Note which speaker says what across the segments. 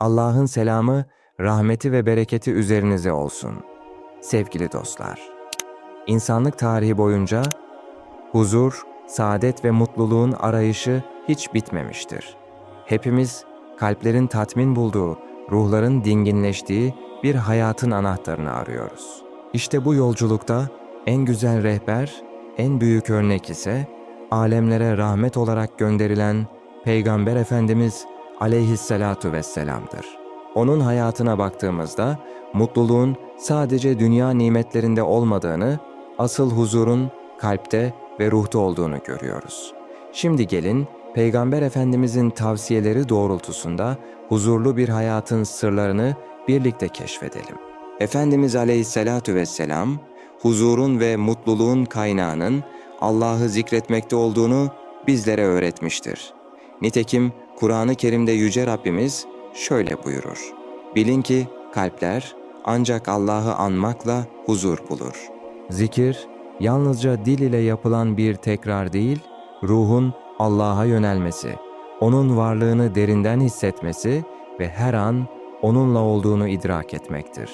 Speaker 1: Allah'ın selamı, rahmeti ve bereketi üzerinize olsun. Sevgili dostlar, insanlık tarihi boyunca huzur, saadet ve mutluluğun arayışı hiç bitmemiştir. Hepimiz kalplerin tatmin bulduğu, ruhların dinginleştiği bir hayatın anahtarını arıyoruz. İşte bu yolculukta en güzel rehber, en büyük örnek ise alemlere rahmet olarak gönderilen Peygamber Efendimiz aleyhissalatu vesselam'dır. Onun hayatına baktığımızda mutluluğun sadece dünya nimetlerinde olmadığını, asıl huzurun kalpte ve ruhta olduğunu görüyoruz. Şimdi gelin Peygamber Efendimizin tavsiyeleri doğrultusunda huzurlu bir hayatın sırlarını birlikte keşfedelim. Efendimiz Aleyhisselatu vesselam, huzurun ve mutluluğun kaynağının Allah'ı zikretmekte olduğunu bizlere öğretmiştir. Nitekim Kur'an-ı Kerim'de Yüce Rabbimiz şöyle buyurur. Bilin ki kalpler ancak Allah'ı anmakla huzur bulur. Zikir, yalnızca dil ile yapılan bir tekrar değil, ruhun Allah'a yönelmesi, O'nun varlığını derinden hissetmesi ve her an O'nunla olduğunu idrak etmektir.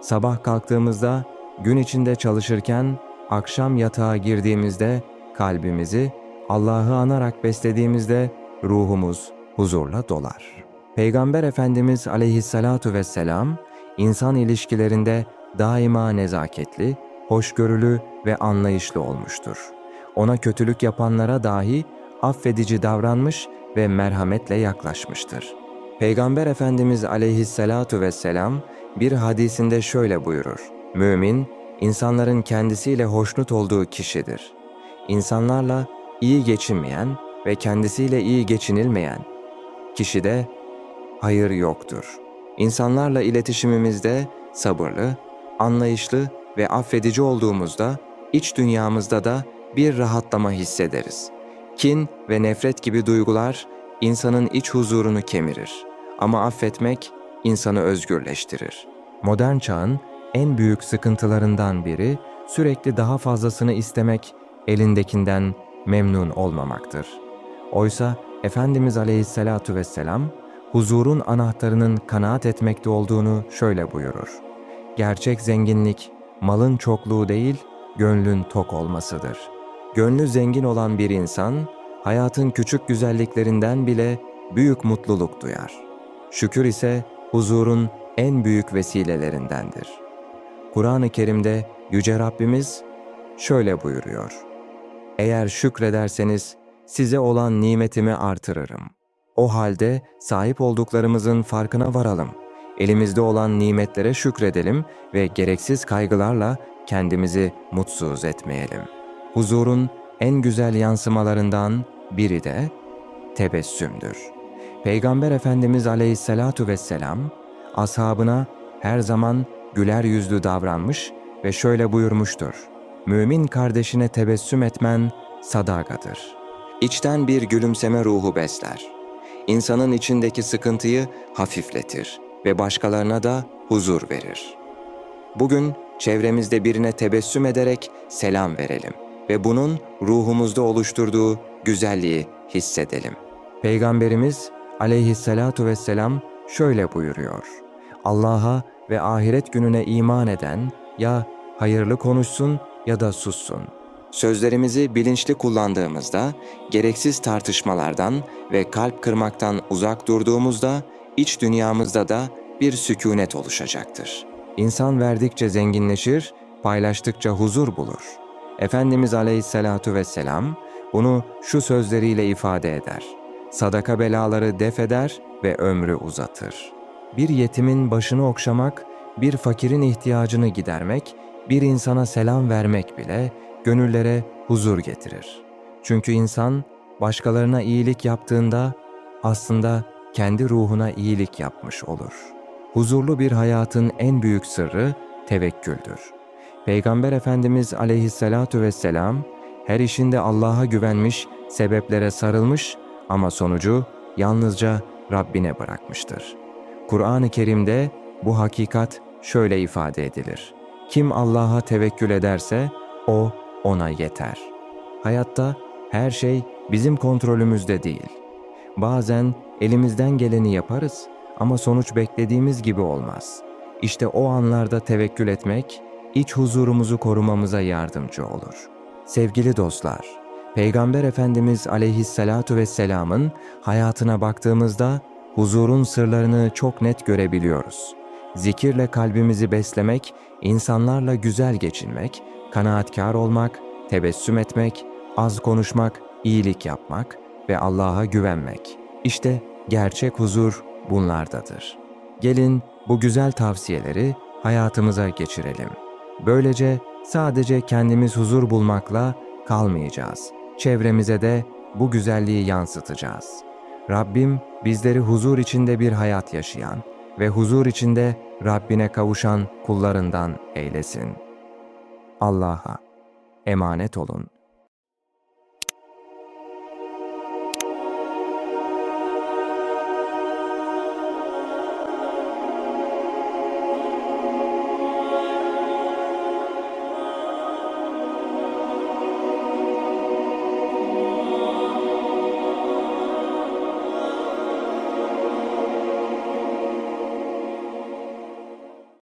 Speaker 1: Sabah kalktığımızda, gün içinde çalışırken, akşam yatağa girdiğimizde kalbimizi Allah'ı anarak beslediğimizde ruhumuz huzurla dolar. Peygamber Efendimiz aleyhissalatu vesselam, insan ilişkilerinde daima nezaketli, hoşgörülü ve anlayışlı olmuştur. Ona kötülük yapanlara dahi affedici davranmış ve merhametle yaklaşmıştır. Peygamber Efendimiz aleyhissalatu vesselam bir hadisinde şöyle buyurur. Mümin, insanların kendisiyle hoşnut olduğu kişidir. İnsanlarla iyi geçinmeyen ve kendisiyle iyi geçinilmeyen kişide hayır yoktur. İnsanlarla iletişimimizde sabırlı, anlayışlı ve affedici olduğumuzda iç dünyamızda da bir rahatlama hissederiz. Kin ve nefret gibi duygular insanın iç huzurunu kemirir. Ama affetmek insanı özgürleştirir. Modern çağın en büyük sıkıntılarından biri sürekli daha fazlasını istemek, elindekinden memnun olmamaktır. Oysa Efendimiz Aleyhisselatu vesselam huzurun anahtarının kanaat etmekte olduğunu şöyle buyurur. Gerçek zenginlik malın çokluğu değil, gönlün tok olmasıdır. Gönlü zengin olan bir insan hayatın küçük güzelliklerinden bile büyük mutluluk duyar. Şükür ise huzurun en büyük vesilelerindendir. Kur'an-ı Kerim'de Yüce Rabbimiz şöyle buyuruyor. Eğer şükrederseniz size olan nimetimi artırırım. O halde sahip olduklarımızın farkına varalım. Elimizde olan nimetlere şükredelim ve gereksiz kaygılarla kendimizi mutsuz etmeyelim. Huzurun en güzel yansımalarından biri de tebessümdür. Peygamber Efendimiz Aleyhisselatu vesselam ashabına her zaman güler yüzlü davranmış ve şöyle buyurmuştur. Mümin kardeşine tebessüm etmen sadakadır. İçten bir gülümseme ruhu besler. İnsanın içindeki sıkıntıyı hafifletir ve başkalarına da huzur verir. Bugün çevremizde birine tebessüm ederek selam verelim ve bunun ruhumuzda oluşturduğu güzelliği hissedelim. Peygamberimiz aleyhissalatu vesselam şöyle buyuruyor. Allah'a ve ahiret gününe iman eden ya hayırlı konuşsun ya da sussun. Sözlerimizi bilinçli kullandığımızda, gereksiz tartışmalardan ve kalp kırmaktan uzak durduğumuzda, iç dünyamızda da bir sükunet oluşacaktır. İnsan verdikçe zenginleşir, paylaştıkça huzur bulur. Efendimiz Aleyhisselatu vesselam bunu şu sözleriyle ifade eder. Sadaka belaları def eder ve ömrü uzatır. Bir yetimin başını okşamak, bir fakirin ihtiyacını gidermek, bir insana selam vermek bile gönüllere huzur getirir. Çünkü insan başkalarına iyilik yaptığında aslında kendi ruhuna iyilik yapmış olur. Huzurlu bir hayatın en büyük sırrı tevekküldür. Peygamber Efendimiz aleyhissalatu vesselam her işinde Allah'a güvenmiş, sebeplere sarılmış ama sonucu yalnızca Rabbine bırakmıştır. Kur'an-ı Kerim'de bu hakikat şöyle ifade edilir. Kim Allah'a tevekkül ederse o ona yeter. Hayatta her şey bizim kontrolümüzde değil. Bazen elimizden geleni yaparız ama sonuç beklediğimiz gibi olmaz. İşte o anlarda tevekkül etmek, iç huzurumuzu korumamıza yardımcı olur. Sevgili dostlar, Peygamber Efendimiz aleyhissalatu vesselamın hayatına baktığımızda huzurun sırlarını çok net görebiliyoruz. Zikirle kalbimizi beslemek, insanlarla güzel geçinmek, kanaatkar olmak, tebessüm etmek, az konuşmak, iyilik yapmak ve Allah'a güvenmek. İşte gerçek huzur bunlardadır. Gelin bu güzel tavsiyeleri hayatımıza geçirelim. Böylece sadece kendimiz huzur bulmakla kalmayacağız. Çevremize de bu güzelliği yansıtacağız. Rabbim bizleri huzur içinde bir hayat yaşayan ve huzur içinde Rabbine kavuşan kullarından eylesin. Allah'a emanet olun.